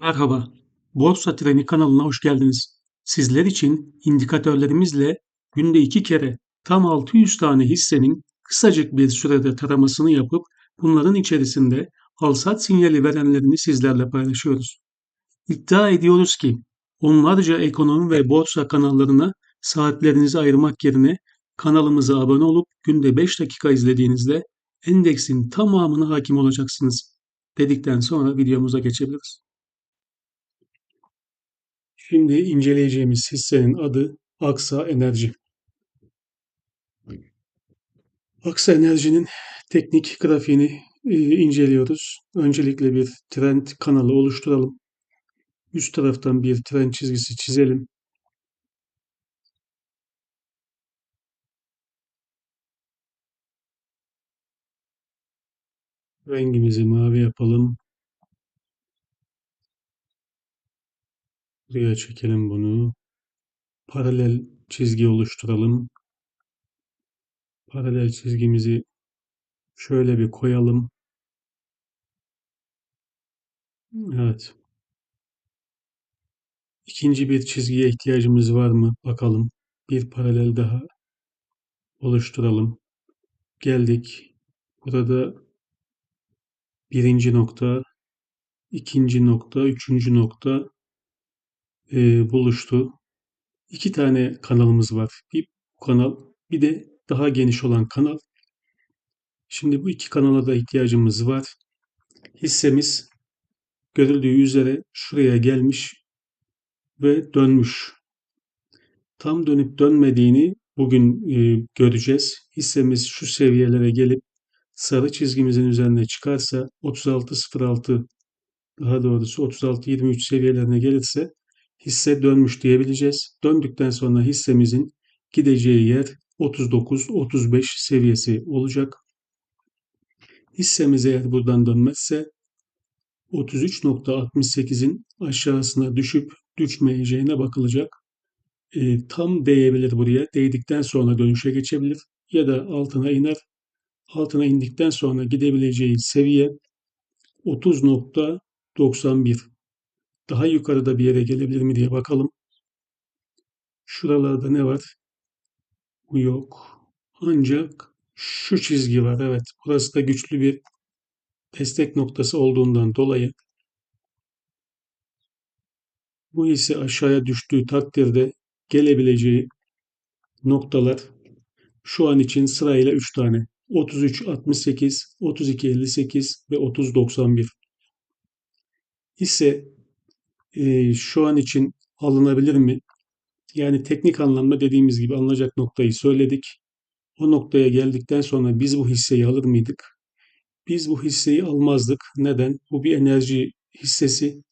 Merhaba, Borsa Treni kanalına hoş geldiniz. Sizler için indikatörlerimizle günde iki kere tam 600 tane hissenin kısacık bir sürede taramasını yapıp bunların içerisinde al-sat sinyali verenlerini sizlerle paylaşıyoruz. İddia ediyoruz ki onlarca ekonomi ve borsa kanallarına saatlerinizi ayırmak yerine kanalımıza abone olup günde 5 dakika izlediğinizde endeksin tamamına hakim olacaksınız. Dedikten sonra videomuza geçebiliriz. Şimdi inceleyeceğimiz hissenin adı Aksa Enerji. Aksa Enerji'nin teknik grafiğini e, inceliyoruz. Öncelikle bir trend kanalı oluşturalım. Üst taraftan bir trend çizgisi çizelim. Rengimizi mavi yapalım. Buraya çekelim bunu. Paralel çizgi oluşturalım. Paralel çizgimizi şöyle bir koyalım. Evet. İkinci bir çizgiye ihtiyacımız var mı? Bakalım. Bir paralel daha oluşturalım. Geldik. Burada birinci nokta, ikinci nokta, üçüncü nokta e, buluştu. İki tane kanalımız var. Bir bu kanal, bir de daha geniş olan kanal. Şimdi bu iki kanala da ihtiyacımız var. Hissemiz görüldüğü üzere şuraya gelmiş ve dönmüş. Tam dönüp dönmediğini bugün e, göreceğiz. Hissemiz şu seviyelere gelip sarı çizgimizin üzerine çıkarsa 36.06 daha doğrusu 36-23 seviyelerine gelirse hisse dönmüş diyebileceğiz. Döndükten sonra hissemizin gideceği yer 39-35 seviyesi olacak. Hissemiz eğer buradan dönmezse 33.68'in aşağısına düşüp düşmeyeceğine bakılacak. E, tam değebilir buraya. Değdikten sonra dönüşe geçebilir ya da altına iner. Altına indikten sonra gidebileceği seviye 30.91. Daha yukarıda bir yere gelebilir mi diye bakalım. Şuralarda ne var? Bu yok. Ancak şu çizgi var. Evet. Burası da güçlü bir destek noktası olduğundan dolayı bu hisse aşağıya düştüğü takdirde gelebileceği noktalar şu an için sırayla 3 tane. 33.68, 32.58 ve 30.91. Hisse e, şu an için alınabilir mi? Yani teknik anlamda dediğimiz gibi alınacak noktayı söyledik. O noktaya geldikten sonra biz bu hisseyi alır mıydık? Biz bu hisseyi almazdık. Neden? Bu bir enerji hissesi.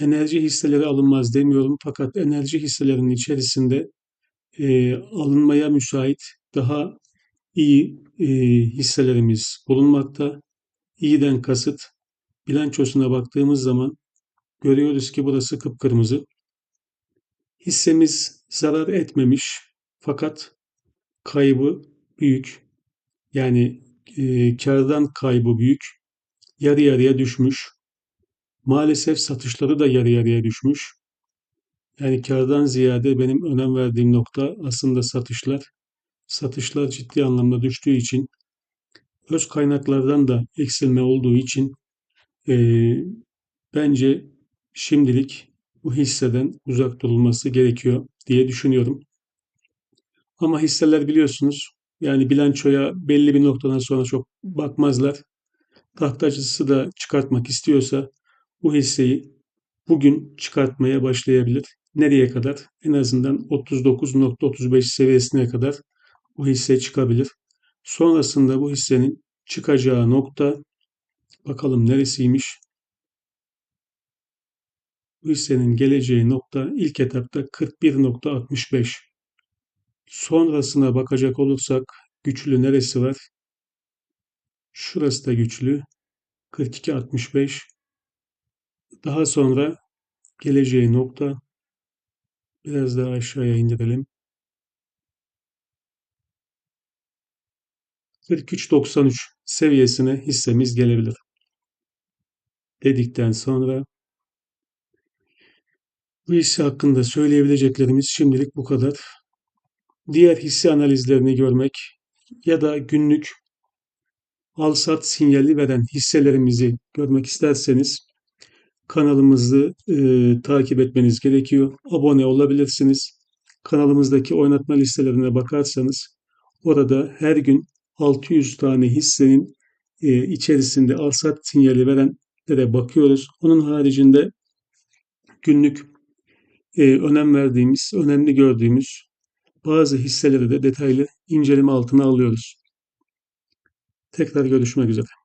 Enerji hisseleri alınmaz demiyorum fakat enerji hisselerinin içerisinde e, alınmaya müsait daha iyi e, hisselerimiz bulunmakta. İyiden kasıt bilançosuna baktığımız zaman görüyoruz ki burası kıpkırmızı. Hissemiz zarar etmemiş fakat kaybı büyük. Yani e, kardan kaybı büyük. Yarı yarıya düşmüş. Maalesef satışları da yarı yarıya düşmüş. Yani kardan ziyade benim önem verdiğim nokta aslında satışlar. Satışlar ciddi anlamda düştüğü için öz kaynaklardan da eksilme olduğu için e, bence şimdilik bu hisseden uzak durulması gerekiyor diye düşünüyorum. Ama hisseler biliyorsunuz yani bilançoya belli bir noktadan sonra çok bakmazlar. Tahtacısı da çıkartmak istiyorsa bu hisseyi bugün çıkartmaya başlayabilir. Nereye kadar? En azından 39.35 seviyesine kadar bu hisse çıkabilir. Sonrasında bu hissenin çıkacağı nokta bakalım neresiymiş? Hissenin geleceği nokta ilk etapta 41.65. Sonrasına bakacak olursak güçlü neresi var? Şurası da güçlü. 42.65. Daha sonra geleceği nokta biraz daha aşağıya indirelim. 43.93 seviyesine hissemiz gelebilir. Dedikten sonra Bu hisse hakkında söyleyebileceklerimiz şimdilik bu kadar. Diğer hisse analizlerini görmek ya da günlük al-sat sinyali veren hisselerimizi görmek isterseniz kanalımızı e, takip etmeniz gerekiyor. Abone olabilirsiniz. Kanalımızdaki oynatma listelerine bakarsanız orada her gün 600 tane hissenin e, içerisinde al-sat sinyali verenlere bakıyoruz. Onun haricinde günlük e, önem verdiğimiz, önemli gördüğümüz bazı hisseleri de detaylı inceleme altına alıyoruz. Tekrar görüşmek üzere.